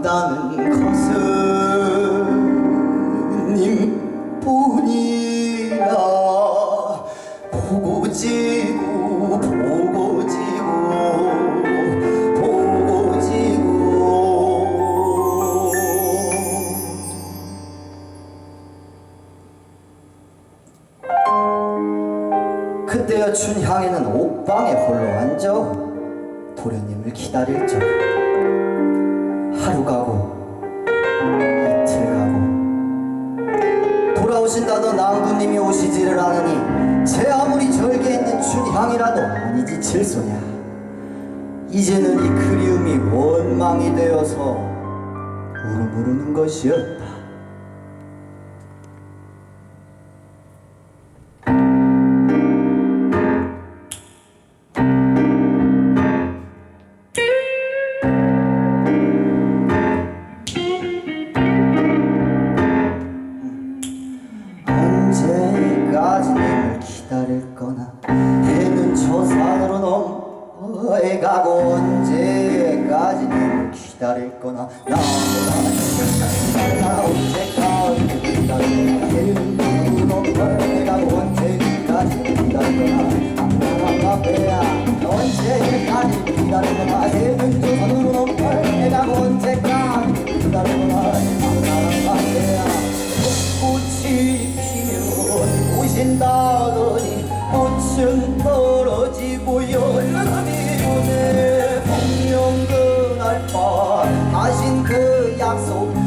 생각나는 것은 님뿐이라 보고 지고 보고 지고 보고 지고. 그때여 춘향이는 옥방에 홀로 앉아 도련님을 기다릴 적 하루 가고 이틀 가고. 돌아오신다던 낭두님이 오시지를 않으니 제 아무리 절개 있는 춘향이라도 아니지 칠소냐. 이제는 이 그리움이 원망이 되어서 우르부르는 것이었다 넘어가고 언제까지 기다릴 거나 나보다 언제까지 기다릴 거나 산으로 넘어가고 언제까지 기다릴 거나 안나라가 배야 언제까지 기다릴 거나 저 산으로 넘어가고 언제까지 기다릴 거나 안나라가 배야 꽃이 피면 오신다 그